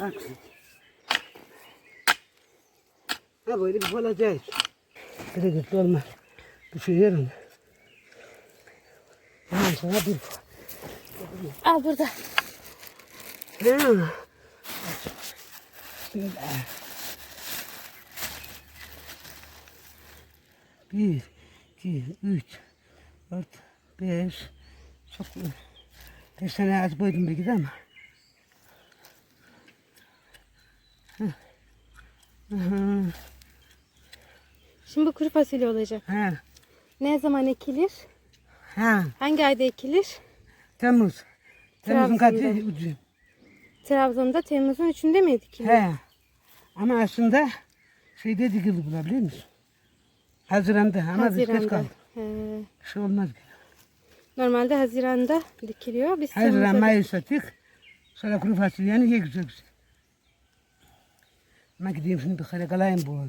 Bak. Ha böyle bir olacak. Bereketli olma. Bir şey yerim. Ondan sonra bir Al burada. Ha. Bismillah. Bir, iki, üç, dört, beş. Çok beş tane ağaç boydum belki de ama. Şimdi bu kuru fasulye olacak. Ha, Ne zaman ekilir? ha, Hangi ayda ekilir? Temmuz. Temmuz'un kaçı? Ucu. Trabzon'da Temmuz'un 3'ünde mi ekilir? He. Ama aslında şeyde dikildi buna biliyor musun? Haziran'da ama biz geç Haziran'da. kaldık. He. Şey olmaz. Normalde Haziran'da dikiliyor. Biz Haziran, Mayıs attık. Sonra kuru fasulye yani ye güzel güzel. Ama gideyim şimdi bir kere kalayım bu.